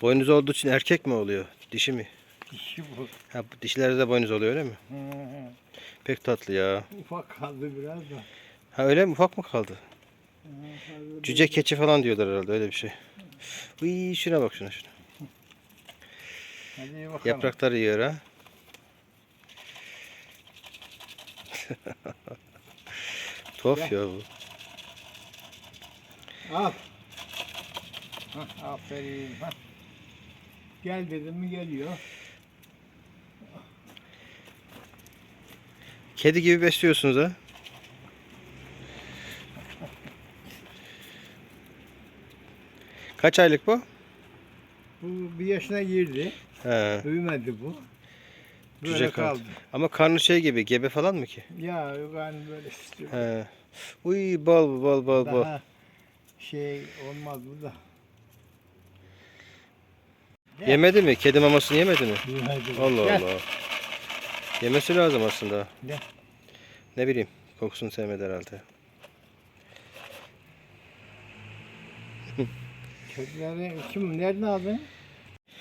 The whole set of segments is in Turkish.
Boynuz olduğu için erkek mi oluyor? Dişi mi? Dişi bu. Ha, bu dişilerde de boynuz oluyor öyle mi? Hı hı. Pek tatlı ya. Ufak kaldı biraz da. Ha öyle mi? Ufak mı kaldı? Fazla Cüce keçi falan diyorlar herhalde öyle bir şey. Uy şuna bak şuna şuna. Hadi bakalım. Yaprakları yiyor ha. Tuhaf ya bu. Al. Hah, aferin. Hah. Gel dedim mi geliyor. Kedi gibi besliyorsunuz ha. Kaç aylık bu? Bu bir yaşına girdi. He. Büyümedi bu. Böyle Cüce kaldı. kaldı. Ama karnı şey gibi gebe falan mı ki? Ya yok hani böyle istiyor. He. Uy bal bal bal bal. Daha şey olmaz bu da. Yemedi mi? Kedi mamasını yemedi mi? Büyümedi. Allah Gel. Allah. Yemesi lazım aslında. Gel. Ne bileyim. Kokusunu sevmedi herhalde. Kedileri kim nereden aldın?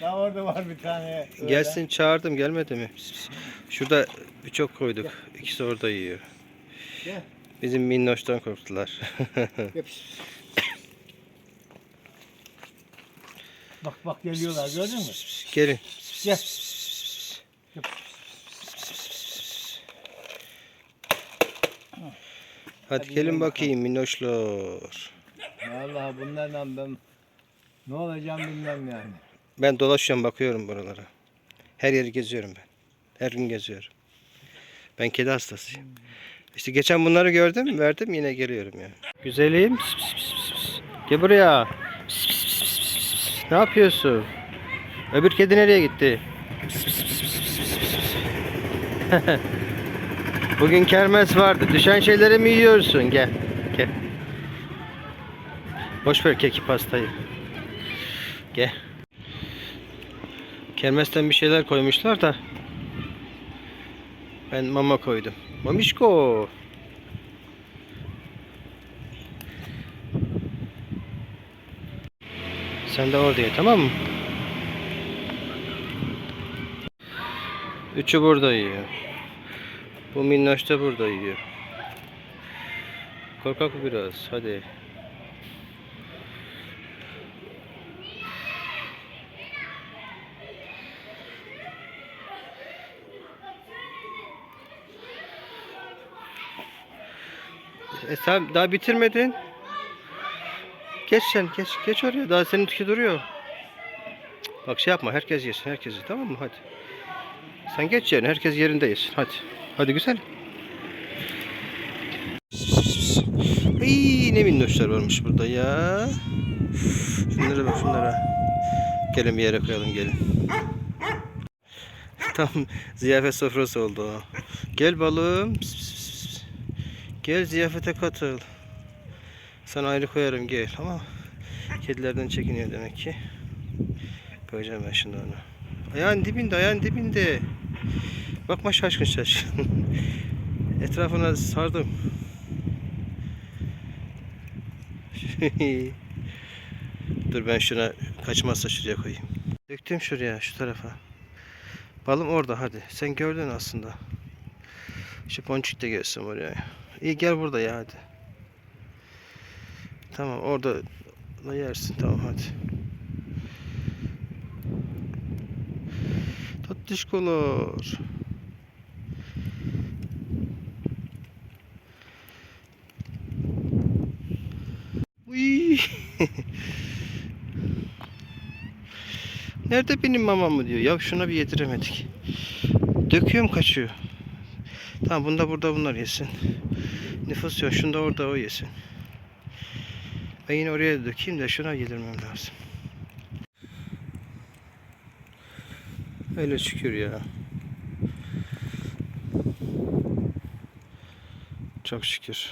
Daha orada var bir tane. öyle. Gelsin çağırdım gelmedi mi? Şurada birçok koyduk. İkisi orada yiyor. Gel. Bizim minnoştan korktular. Gel, pis, pis. Bak bak geliyorlar gördün mü? Gelin. Gel. Hadi Hadi gelin bakayım minnoşlar. Vallahi bunlardan ben ne olacağım bilmem yani. Ben dolaşıyorum bakıyorum buralara. Her yeri geziyorum ben. Her gün geziyorum. Ben kedi hastasıyım. İşte geçen bunları gördüm, verdim yine geliyorum yani. Güzelim. Pis, pis, pis. Gel buraya. Pis, pis. Ne yapıyorsun? Öbür kedi nereye gitti? Bugün kermes vardı. Düşen şeyleri mi yiyorsun? Gel. Gel. Boş ver keki pastayı. Gel. Kermesten bir şeyler koymuşlar da ben mama koydum. Mamişko. Sen de orada ye tamam mı? Üçü burada yiyor. Bu minnoş da burada yiyor. Korkak biraz. Hadi. E sen daha bitirmedin. Geç sen geç geç oraya daha senin tüki duruyor. Bak şey yapma herkes yesin herkes yesin tamam mı hadi. Sen geç yerine herkes yerinde yesin hadi. Hadi güzel. Ay ne minnoşlar varmış burada ya. Şunlara bak şunlara. Gelin bir yere koyalım gelin. Tam ziyafet sofrası oldu. Gel balım. Gel ziyafete katıl. Sana ayrı koyarım gel ama kedilerden çekiniyor demek ki. Koyacağım ben şimdi onu. Ayağın dibinde ayağın dibinde. Bakma şaşkın şaşkın. Etrafına sardım. Dur ben şuna kaçmazsa şuraya koyayım. Döktüm şuraya şu tarafa. Balım orada hadi. Sen gördün aslında. Şu ponçik de gelsin oraya. İyi gel burada ya hadi. Tamam orada da yersin tamam hadi. Tatlışkolar. Uy. Nerede benim mamam mı diyor. Ya şuna bir yediremedik. Döküyorum kaçıyor. Tamam bunda burada bunlar yesin. Nüfus yok. Şunda orada o yesin. Ben yine oraya dökeyim de şuna yedirmem lazım. Öyle şükür ya. Çok şükür.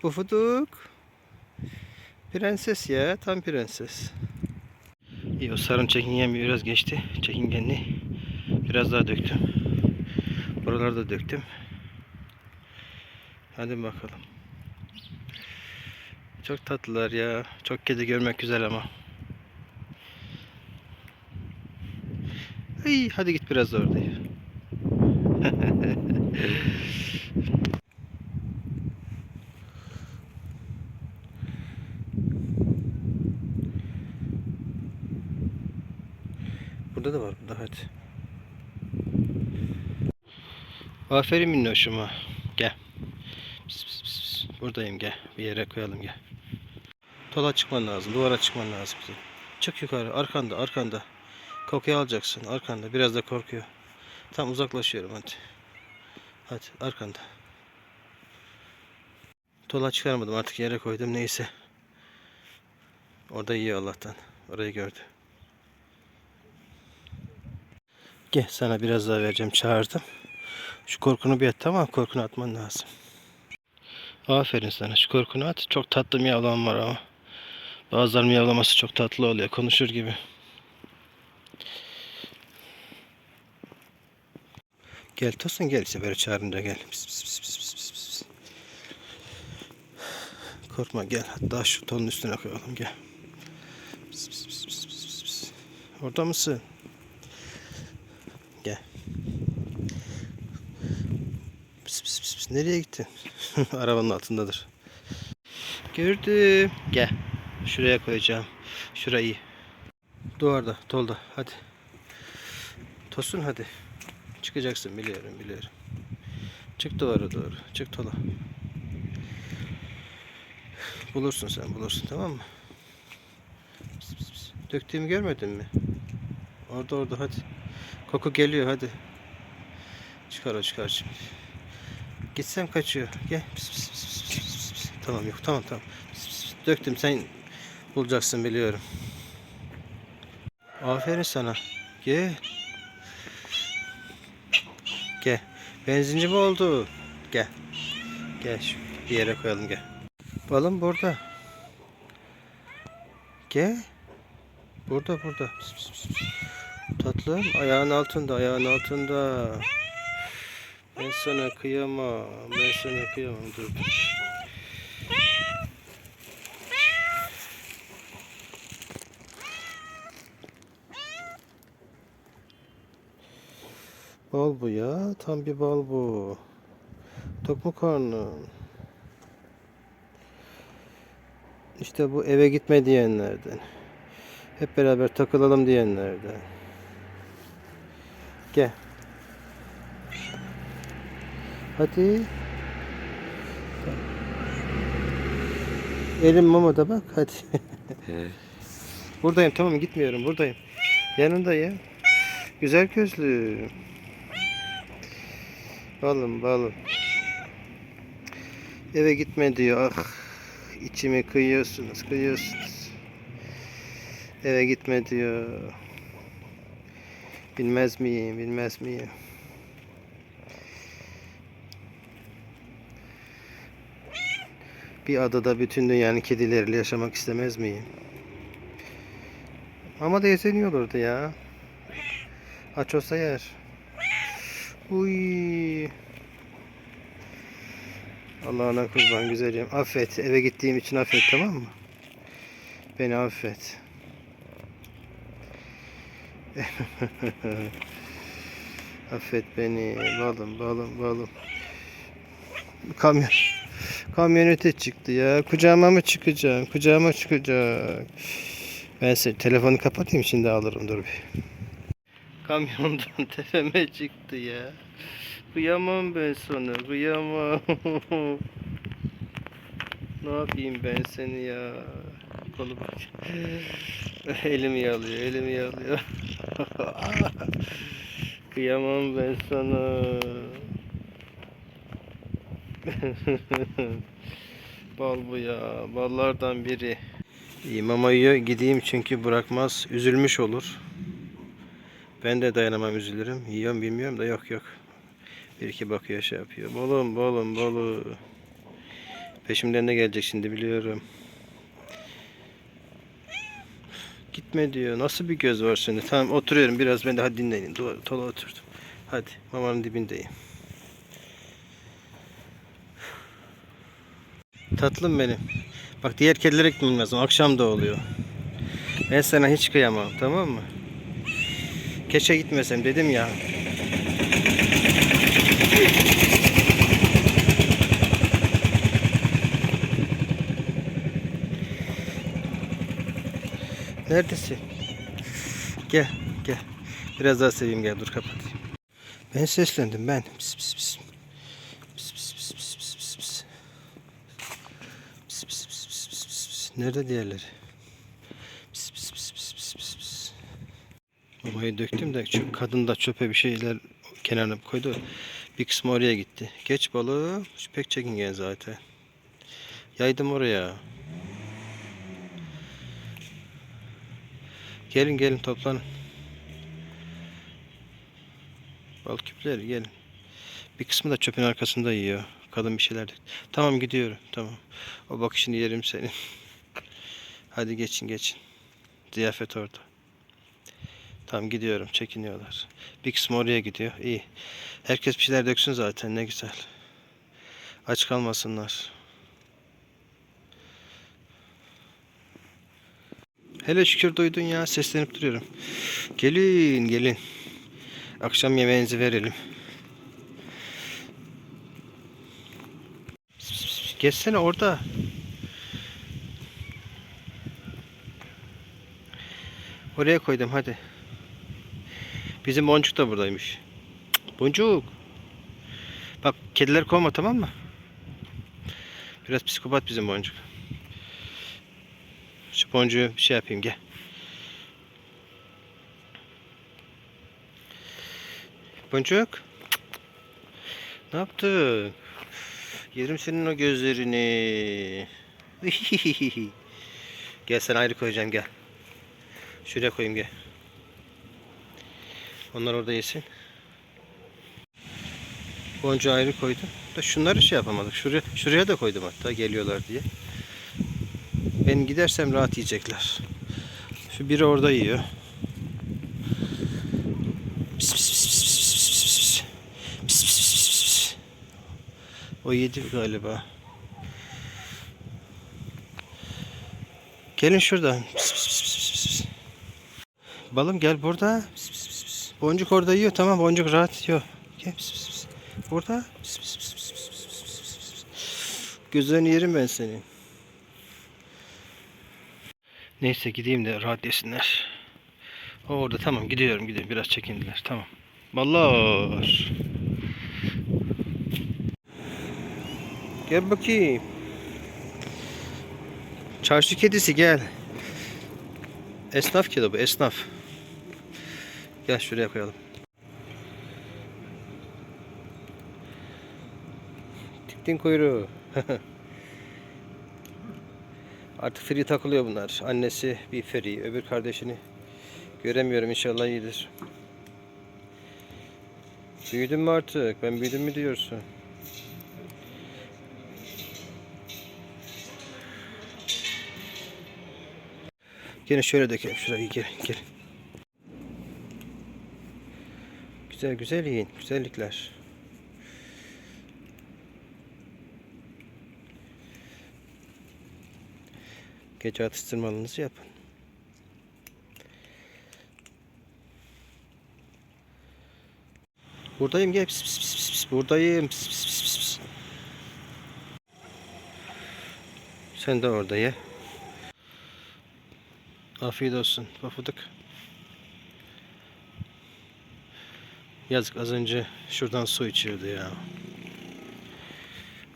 Pufuduk. Prenses ya. Tam prenses. İyi o sarın çekingen biraz geçti. Çekingenliği. Biraz daha döktüm. Buraları da döktüm. Hadi bakalım çok tatlılar ya. Çok kedi görmek güzel ama. Ay, hadi git biraz orada. Burada da var burada hadi. Aferin minnoşuma. Gel. Pis, pis, pis. Buradayım gel. Bir yere koyalım gel. Tola çıkman lazım. Duvara çıkman lazım. Çık yukarı. Arkanda arkanda. Kokuyu alacaksın. Arkanda. Biraz da korkuyor. Tam uzaklaşıyorum hadi. Hadi arkanda. Tola çıkarmadım artık yere koydum neyse. Orada iyi Allah'tan. Orayı gördü. Gel sana biraz daha vereceğim çağırdım. Şu korkunu bir at tamam korkunu atman lazım. Aferin sana şu korkunu at. Çok tatlı miyavlan var ama. Bazıları miyavlaması çok tatlı oluyor. Konuşur gibi. Gel Tosun gel işte böyle çağırınca gel. Pis, pis, pis, pis, pis, pis. Korkma gel. Hatta şu tonun üstüne koyalım gel. Pis, pis, pis, pis, pis, pis. Orada mısın? Gel. Pis, pis, pis, pis. Nereye gittin? Arabanın altındadır. Gördüm. Gel. Şuraya koyacağım. Şurayı. Duvarda, tolda. Hadi. Tosun hadi. Çıkacaksın biliyorum biliyorum. Çık duvara doğru. Çık tola. Bulursun sen bulursun tamam mı? Pis. Döktüğümü görmedin mi? Orada orada hadi. Koku geliyor hadi. Çıkar o çıkar şimdi. Gitsem kaçıyor. Gel. Pis, pis, pis, pis, pis. Tamam yok tamam tamam. Pis, pis, pis. Döktüm sen bulacaksın biliyorum. Aferin sana. Gel. Gel. Benzinci mi oldu? Gel. Gel şu bir yere koyalım gel. Balım burada. Gel. Burada burada. Tatlım ayağın altında ayağın altında. Ben sana kıyamam. Ben sana kıyamam. Dur. Bal bu ya. Tam bir bal bu. Tok mu karnın? İşte bu eve gitme diyenlerden. Hep beraber takılalım diyenlerden. Gel. Hadi. Elim mamada bak hadi. buradayım tamam gitmiyorum buradayım. Yanındayım. Güzel gözlü. Balım balım. Eve gitme diyor. Ah içimi kıyıyorsunuz kıyıyorsunuz. Eve gitme diyor. Bilmez miyim bilmez miyim? Bir adada bütün dünyanın kedileriyle yaşamak istemez miyim? Ama da yesen iyi olurdu ya. Aç olsa yer. Uy. Allah'ına kurban güzelim. Affet. Eve gittiğim için affet tamam mı? Beni affet. affet beni. Balım balım balım. Kamyon. Kamyonete çıktı ya. Kucağıma mı çıkacak? Kucağıma çıkacak. Ben size telefonu kapatayım şimdi alırım dur bir. Kamyondan tepeme çıktı ya. Kıyamam ben sana, kıyamam. ne yapayım ben seni ya? Kolu bak. elimi yalıyor, elimi yalıyor. kıyamam ben sana. Bal bu ya, ballardan biri. İyi mama yiyor, gideyim çünkü bırakmaz, üzülmüş olur. Ben de dayanamam üzülürüm. Yiyorum bilmiyorum da yok yok. Bir iki bakıyor şey yapıyor. Balım balım balı. Peşimden de gelecek şimdi biliyorum. Gitme diyor. Nasıl bir göz var sende? Tamam oturuyorum biraz ben de hadi dinleyin. Tola oturdum. Hadi mamanın dibindeyim. Tatlım benim. Bak diğer kedilere gitmem lazım. Akşam da oluyor. Ben sana hiç kıyamam tamam mı? Keşke gitmesem dedim ya. Neredesin? Gel, gel. Biraz daha seveyim gel dur kapatayım. Ben seslendim ben. Pis pis pis pis pis pis pis. Pis pis pis pis pis pis pis. Nerede diğerleri? Pis pis pis pis pis pis pis. Mamayı döktüm de şu kadın da çöpe bir şeyler kenarına koydu. Bir kısmı oraya gitti. Geç balığı. Pek çekingen zaten. Yaydım oraya. Gelin gelin toplanın. Balık küpleri gelin. Bir kısmı da çöpün arkasında yiyor. Kadın bir şeyler. döktü. Tamam gidiyorum. Tamam. O bakışını yerim senin. Hadi geçin geçin. Ziyafet orada. Tamam gidiyorum. Çekiniyorlar. Bir kısmı oraya gidiyor. İyi. Herkes bir şeyler döksün zaten. Ne güzel. Aç kalmasınlar. Hele şükür duydun ya. Seslenip duruyorum. Gelin gelin. Akşam yemeğinizi verelim. Geçsene orada. Oraya koydum hadi. Bizim boncuk da buradaymış. Boncuk. Bak kediler kovma tamam mı? Biraz psikopat bizim boncuk. Şu boncuğu bir şey yapayım gel. Boncuk. Ne yaptın? Yerim senin o gözlerini. gel sen ayrı koyacağım gel. Şuraya koyayım gel. Onlar orada yesin. Gonca ayrı koydum. Da şunları şey yapamadık. Şuraya, şuraya da koydum hatta geliyorlar diye. Ben gidersem rahat yiyecekler. Şu biri orada yiyor. O yedi galiba. Gelin şurada. Balım gel burada. Boncuk orada yiyor tamam boncuk rahat yiyor. Gel pis pis pis. Burada. Pis pis pis pis pis pis pis pis pis. Gözlerini yerim ben senin. Neyse gideyim de rahat yesinler. O orada tamam gidiyorum gidiyorum biraz çekindiler tamam. Ballar. Gel bakayım. Çarşı kedisi gel. Esnaf kedi bu esnaf. Gel şuraya koyalım. Diktin kuyruğu. Artık free takılıyor bunlar. Annesi bir free, öbür kardeşini göremiyorum inşallah iyidir. Büyüdün mü artık? Ben büyüdüm mü diyorsun? Gene şöyle dökelim şurayı gel gel. Güzel güzel yiyin. Güzellikler. Gece atıştırmalınızı yapın. Buradayım gel. Pis, pis, pis, pis. Buradayım. Pis, pis, pis, pis. Sen de orada ye. Afiyet olsun. Pafuduk. Yazık az önce şuradan su içiyordu ya.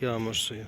Yağmur suyu.